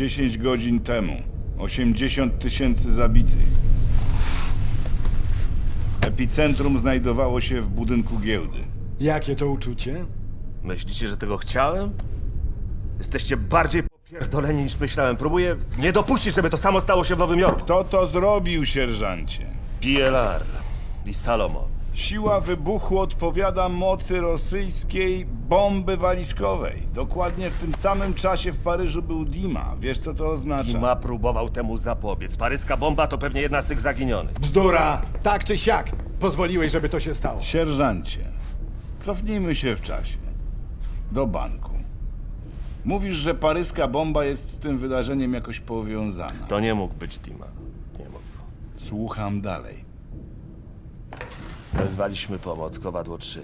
10 godzin temu. 80 tysięcy zabitych. Epicentrum znajdowało się w budynku giełdy. Jakie to uczucie? Myślicie, że tego chciałem? Jesteście bardziej popierdoleni niż myślałem. Próbuję nie dopuścić, żeby to samo stało się w Nowym Jorku. Kto to zrobił, sierżancie? PLR i Salomon. Siła wybuchu odpowiada mocy rosyjskiej bomby walizkowej. Dokładnie w tym samym czasie w Paryżu był Dima. Wiesz, co to oznacza? Dima próbował temu zapobiec. Paryska bomba to pewnie jedna z tych zaginionych. Bzdura! Tak czy siak! Pozwoliłeś, żeby to się stało. Sierżancie, cofnijmy się w czasie. Do banku. Mówisz, że paryska bomba jest z tym wydarzeniem jakoś powiązana. To nie mógł być Dima. Nie mógł. Słucham dalej. Wezwaliśmy pomoc, kowadło 3.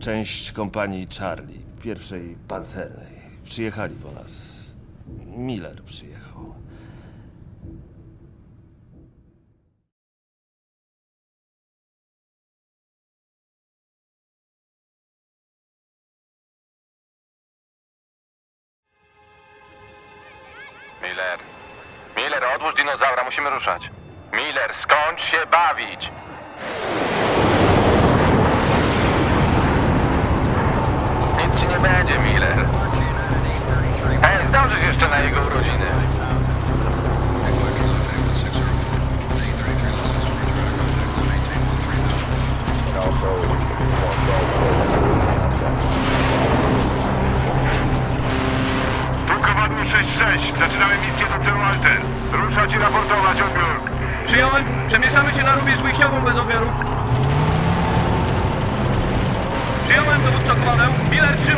Część kompanii Charlie, pierwszej pancernej. Przyjechali po nas. Miller przyjechał. Miller. Miller, odłóż dinozaura, musimy ruszać. Miller, skończ się bawić! będzie, Miller. E, zdążysz jeszcze na jego urodziny. Tu 6-6. Zaczynamy misję do celu Alter. Ruszać i raportować odbiór. Przyjąłem. Przemieszczamy się na rubież wyjściową bez odbioru. Przyjąłem dowódca Kowadę. Miller 3.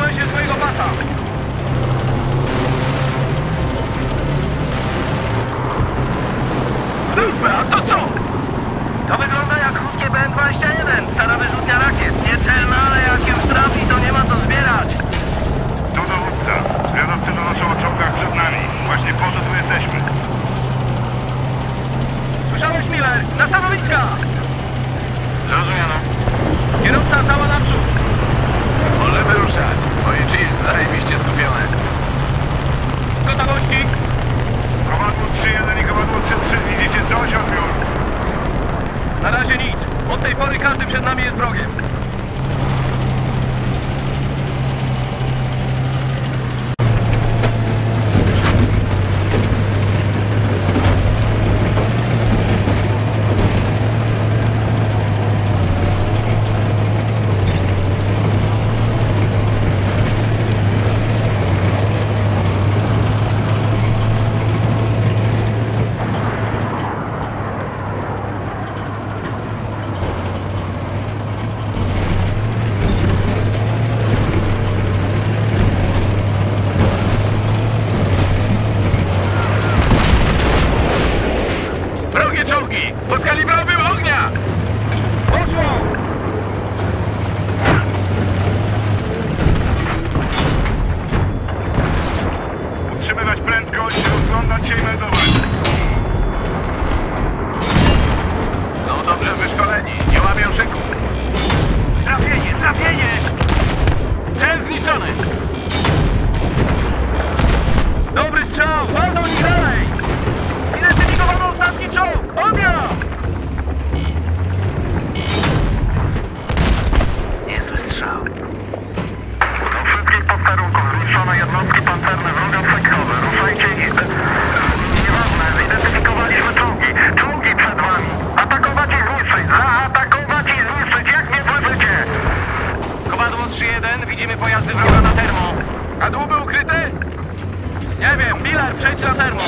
Miller, przejdź na termo.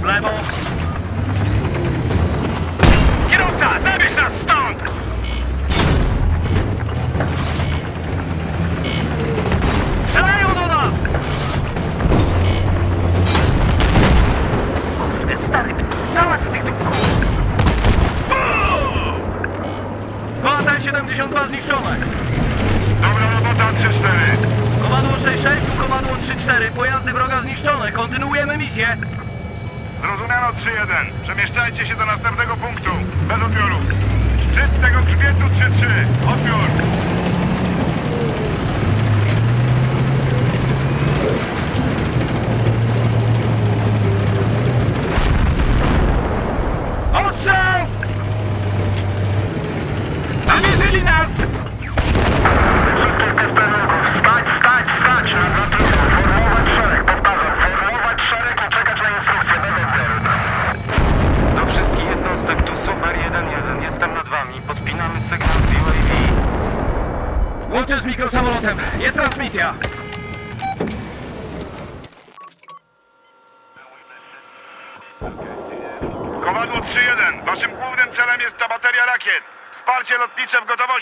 W lewo. Kierowca, zabierz nas stąd! Strzelają do nas! Kurde, stary, załatw tych dupków! Kołatel 72 zniszczone. Dobra robota 3-4. Komadło 6-6, tu komadło 3-4. Pojazdy wroga zniszczone. Kontynuujemy misję. Zrozumiano 3-1. Przemieszczajcie się do następnego punktu. Bez odbioru. Szczyt tego grzbietu 3-3. Odbiór.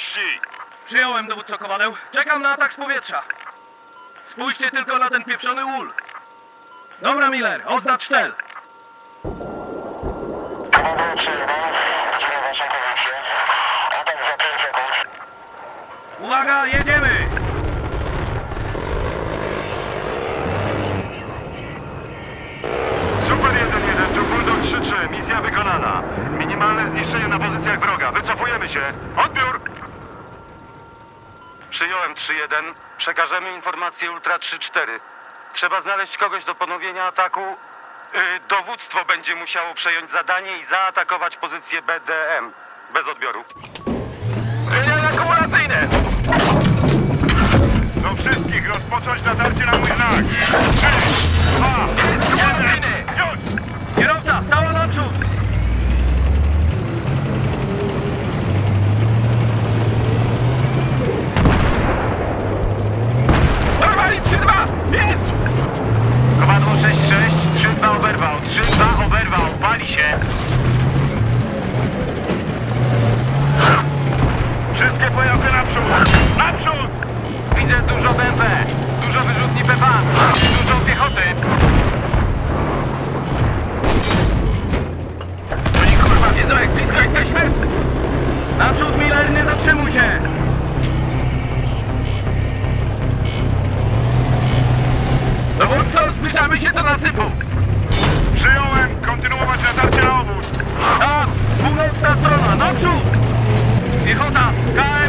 Gotowości. Przyjąłem dowódco Kowadeł. Czekam na atak z powietrza. Spójrzcie tylko na ten pieprzony ul. Dobra, Miller, oznacz cel. Kowadło 3-1, widzimy waszą pozycję. Atak za 5 sekund. Uwaga, jedziemy! Super 1-1, tu Bulldog 3-3, misja wykonana. Minimalne zniszczenie na pozycjach wroga. Wycofujemy się. Odbiór! Przyjąłem 3-1. Przekażemy informację Ultra 3-4. Trzeba znaleźć kogoś do ponowienia ataku. Yy, dowództwo będzie musiało przejąć zadanie i zaatakować pozycję BDM. Bez odbioru. Zmieniania akumulacyjne! Do wszystkich rozpocząć natarcie na mój znak. 3, naprzód! Piechota, KM-75!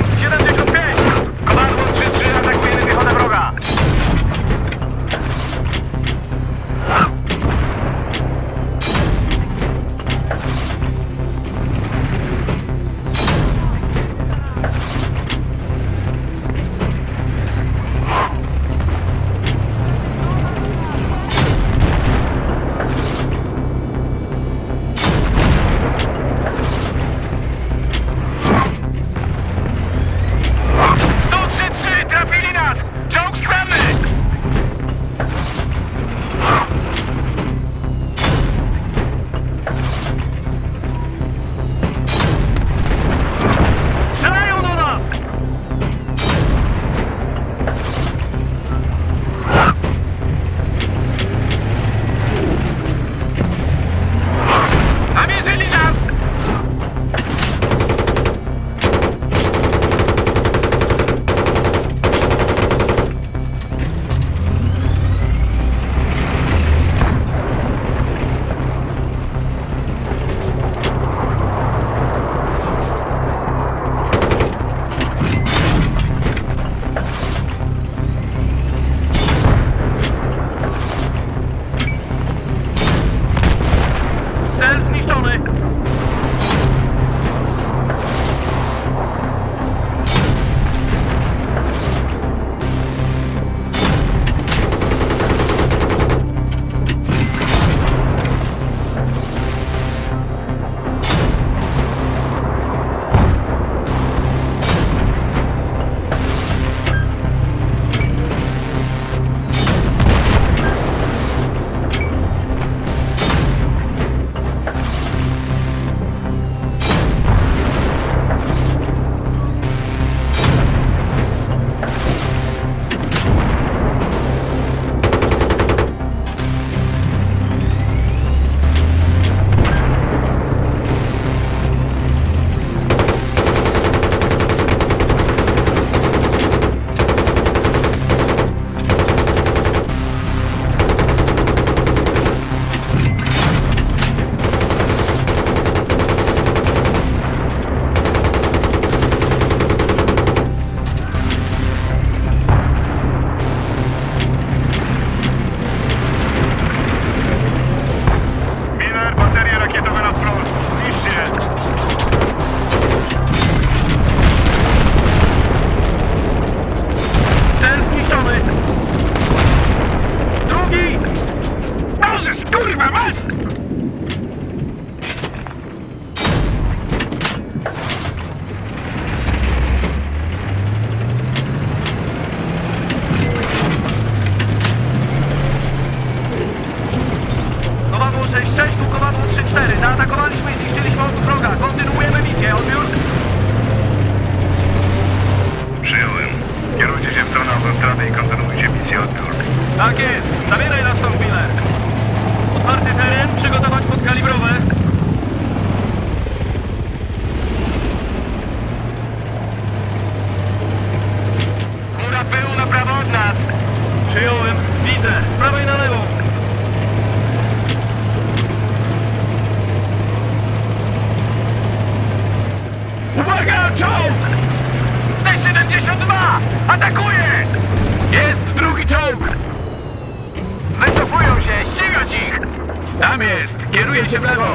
Tam jest, kieruje się w lewo.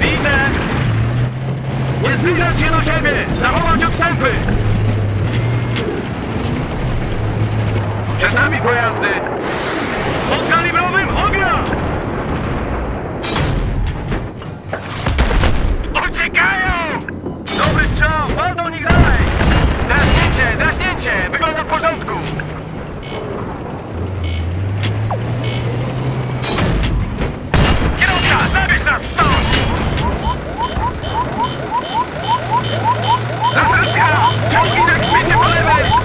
Widzę! Nie zbliżać się do siebie! Zachować odstępy! Przed nami pojazdy! Pod kalibrowym ognia! Uciekają! Dobry strzał! Wal do nich dalej! Draśnięcie! Draśnięcie! Wygląda w porządku! Kierowca! Zabierz nas stąd! Zawrotka! Ciągnij tak świecie po lewej!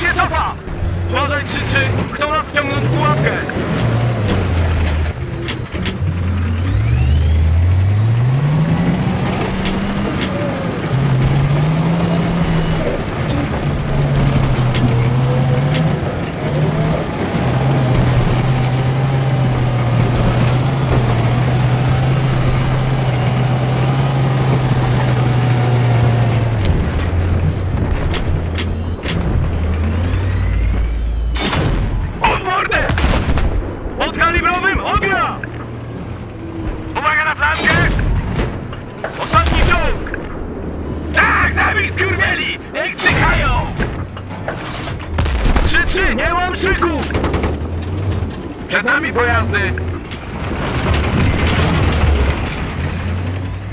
Się cofa! Uważaj, krzyczy! Chcą nas wciągnąć w pułapkę! Pod mordę! Pod kalibrowym ognia! Uwaga na flankę! Ostatni czołg! Tak, zabij skurwieli! Niech zdychają! Trzy, trzy, nie mam szyku! Przed nami pojazdy!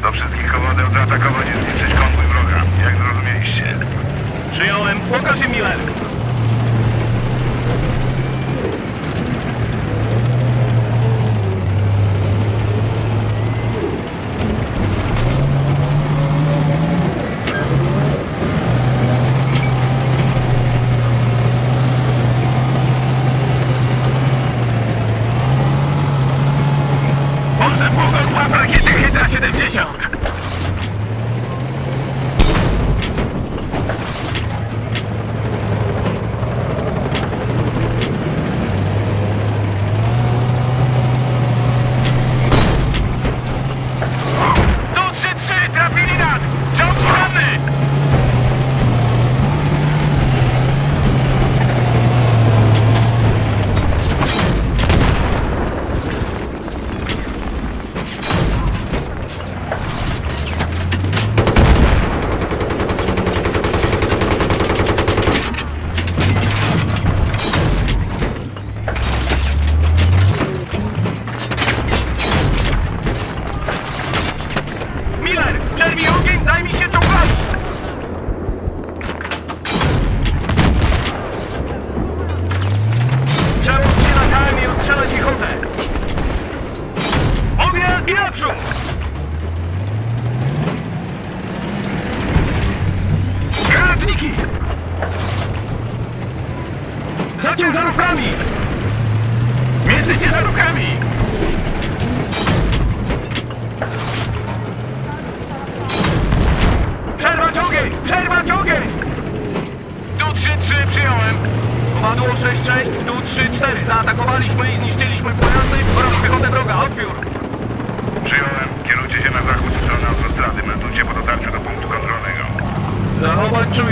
Do wszystkich komodeł zaatakować i zniszczyć konwój wroga. Jak zrozumieliście? Przyjąłem, pokaż im Miller!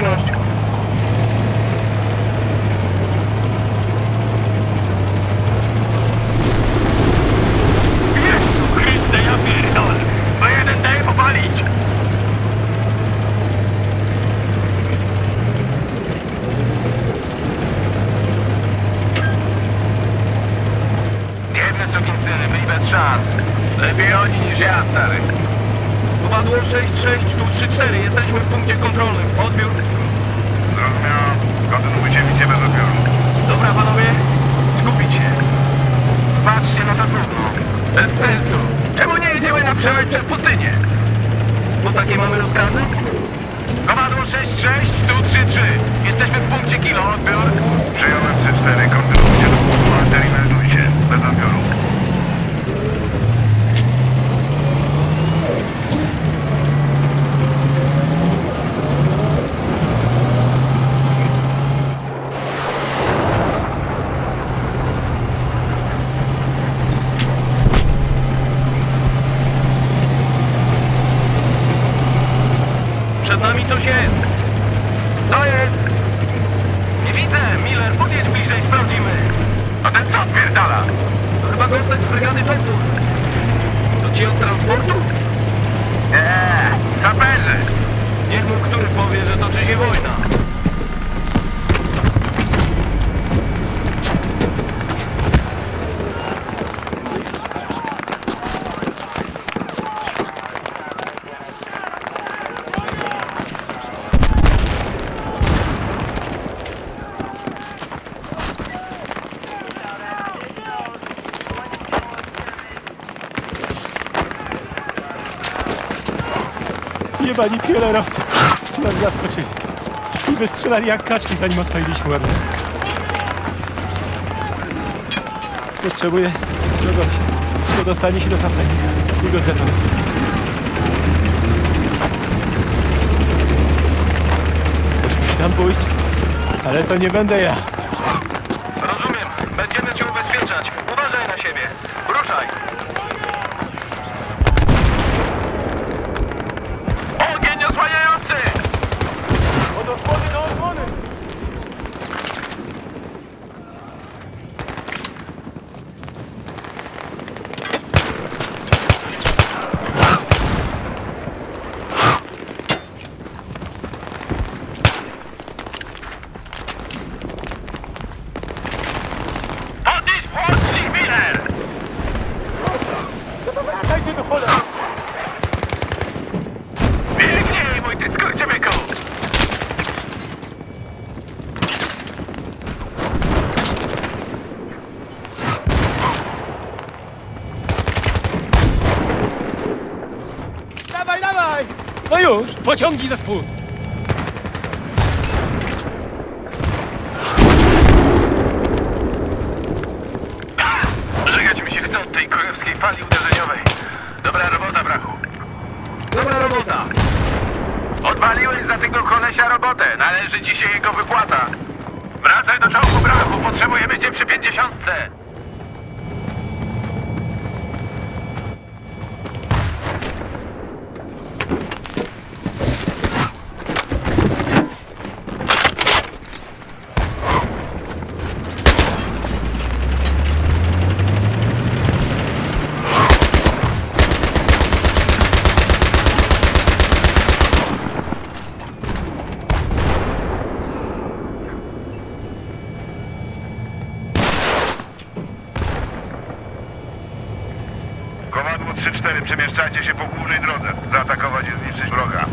Czujność. Jezu Chryste, sukinsyny byli bez szans. Lepiej oni niż ja, stary. Popadło 6-6, tu 3-4. Jesteśmy w punkcie kontrolnym. Odbiór. Zrozumiano. Kontynuujcie misję bez odbioru. Dobra, panowie, skupić się. Patrzcie na to trudno. Bez sensu. Czemu nie jedziemy na przełęcz przez pustynię? Bo takie mamy rozkazy? Komadło 6-6, tu 3-3. Jesteśmy w punkcie kilo, odbiór. Przyjąłem 3-4. Kontynuujcie do punktu Alter i meldujcie. Bez odbioru. Przed nami coś jest. To jest. Nie widzę. Miller, podjedź bliżej, sprawdzimy. A ten co odpierdala? To chyba gostek z brygady Czesów. To ci od transportu? Eee, saperzy. Niech mu który powie, że toczy się wojna. Jebani piolerowcy nas zaskoczyli. I wystrzelali jak kaczki, zanim odpaliliśmy ładunek. Potrzebuję kogoś, kto dostanie się do zapalnika i go zdetonuje. Tam pójść, ale to nie będę ja. No już, pociągnij za spust. Żegać mi się chce od tej królewskiej fali uderzeniowej. Dobra robota, brachu. Dobra robota. Odwaliłeś za tego kolesia robotę. Należy ci się jego wypłata. Wracaj do czołgu, brachu. Potrzebujemy cię przy pięćdziesiątce. Kowadło 3-4. Przemieszczajcie się po głównej drodze. Zaatakować i zniszczyć wroga.